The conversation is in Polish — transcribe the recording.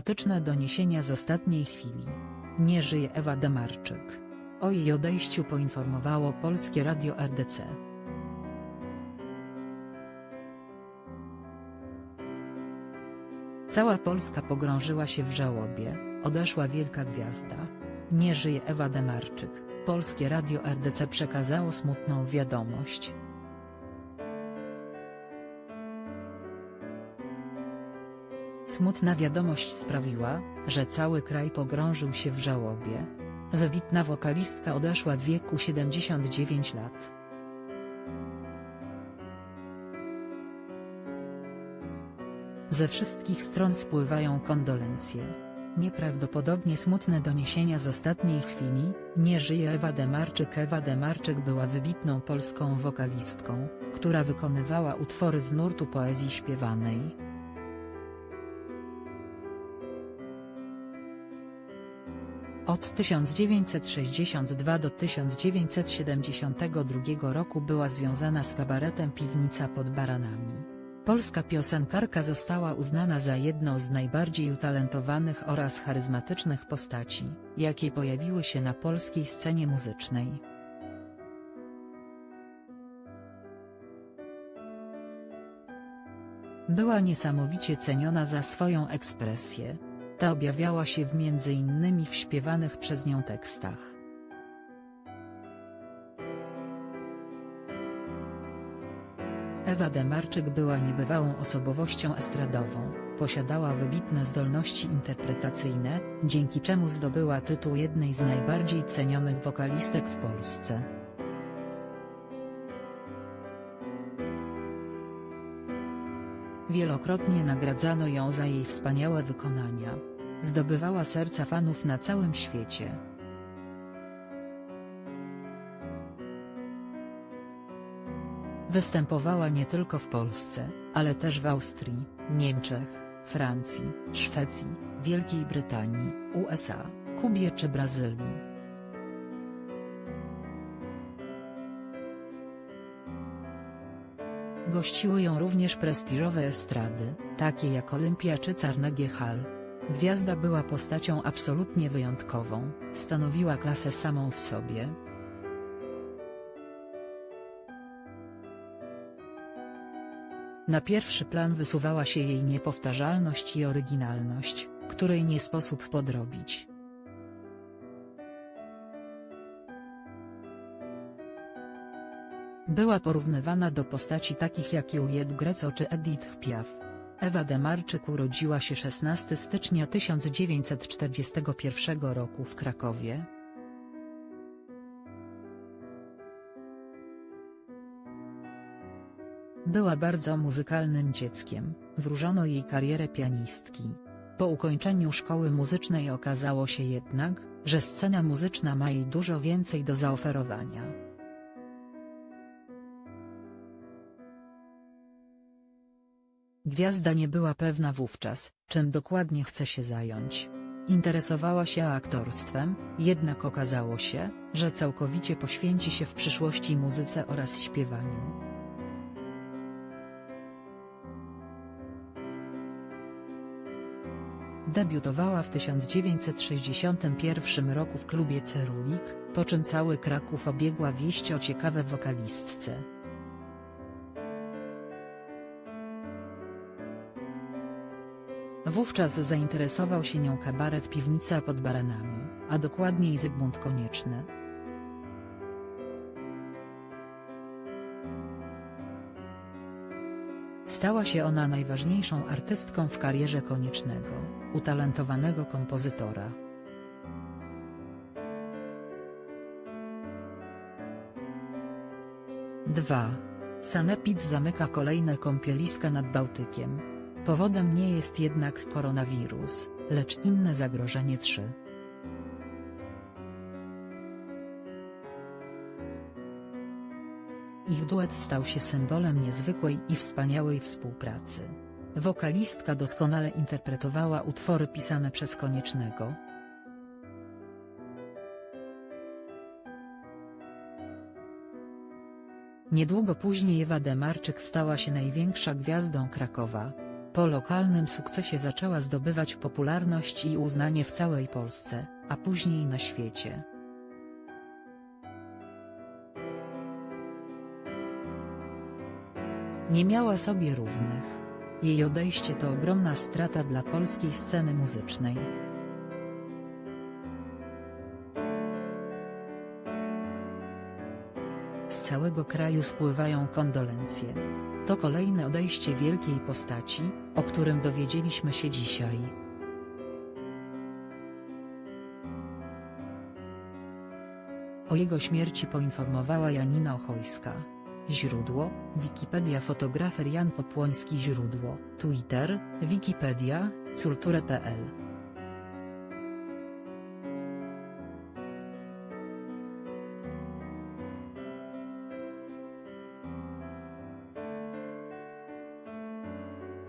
Dramatyczne doniesienia z ostatniej chwili. Nie żyje Ewa Demarczyk. O jej odejściu poinformowało Polskie Radio RDC. Cała Polska pogrążyła się w żałobie, odeszła wielka gwiazda. Nie żyje Ewa Demarczyk. Polskie Radio RDC przekazało smutną wiadomość. Smutna wiadomość sprawiła, że cały kraj pogrążył się w żałobie. Wybitna wokalistka odeszła w wieku 79 lat. Ze wszystkich stron spływają kondolencje. Nieprawdopodobnie smutne doniesienia z ostatniej chwili, nie żyje Ewa Demarczyk Ewa Demarczyk była wybitną polską wokalistką, która wykonywała utwory z nurtu poezji śpiewanej. Od 1962 do 1972 roku była związana z kabaretem Piwnica pod Baranami. Polska piosenkarka została uznana za jedną z najbardziej utalentowanych oraz charyzmatycznych postaci, jakie pojawiły się na polskiej scenie muzycznej. Była niesamowicie ceniona za swoją ekspresję. Ta objawiała się w między innymi w śpiewanych przez nią tekstach. Ewa Demarczyk była niebywałą osobowością estradową, posiadała wybitne zdolności interpretacyjne, dzięki czemu zdobyła tytuł jednej z najbardziej cenionych wokalistek w Polsce. Wielokrotnie nagradzano ją za jej wspaniałe wykonania. Zdobywała serca fanów na całym świecie. Występowała nie tylko w Polsce, ale też w Austrii, Niemczech, Francji, Szwecji, Wielkiej Brytanii, USA, Kubie czy Brazylii. Gościły ją również prestiżowe estrady, takie jak Olympia czy Carnegie Hall. Gwiazda była postacią absolutnie wyjątkową, stanowiła klasę samą w sobie. Na pierwszy plan wysuwała się jej niepowtarzalność i oryginalność, której nie sposób podrobić. Była porównywana do postaci takich jak Juliette Greco czy Edith Piaf. Ewa Demarczyk urodziła się 16 stycznia 1941 roku w Krakowie. Była bardzo muzykalnym dzieckiem, wróżono jej karierę pianistki. Po ukończeniu szkoły muzycznej okazało się jednak, że scena muzyczna ma jej dużo więcej do zaoferowania. Gwiazda nie była pewna wówczas, czym dokładnie chce się zająć. Interesowała się aktorstwem, jednak okazało się, że całkowicie poświęci się w przyszłości muzyce oraz śpiewaniu. Debiutowała w 1961 roku w klubie Cerulik, po czym cały Kraków obiegła wieść o ciekawe wokalistce. Wówczas zainteresował się nią kabaret Piwnica pod Baranami, a dokładniej Zygmunt Konieczny. Stała się ona najważniejszą artystką w karierze Koniecznego, utalentowanego kompozytora. Dwa. Sanepid zamyka kolejne kąpieliska nad Bałtykiem. Powodem nie jest jednak koronawirus, lecz inne zagrożenie 3. Ich duet stał się symbolem niezwykłej i wspaniałej współpracy. Wokalistka doskonale interpretowała utwory pisane przez Koniecznego. Niedługo później Ewa Demarczyk stała się największa gwiazdą Krakowa. Po lokalnym sukcesie zaczęła zdobywać popularność i uznanie w całej Polsce, a później na świecie. Nie miała sobie równych. Jej odejście to ogromna strata dla polskiej sceny muzycznej. Całego kraju spływają kondolencje. To kolejne odejście wielkiej postaci, o którym dowiedzieliśmy się dzisiaj. O jego śmierci poinformowała Janina Ochojska. Źródło: Wikipedia. Fotografer Jan Popłoński. Źródło: Twitter, Wikipedia, culture.pl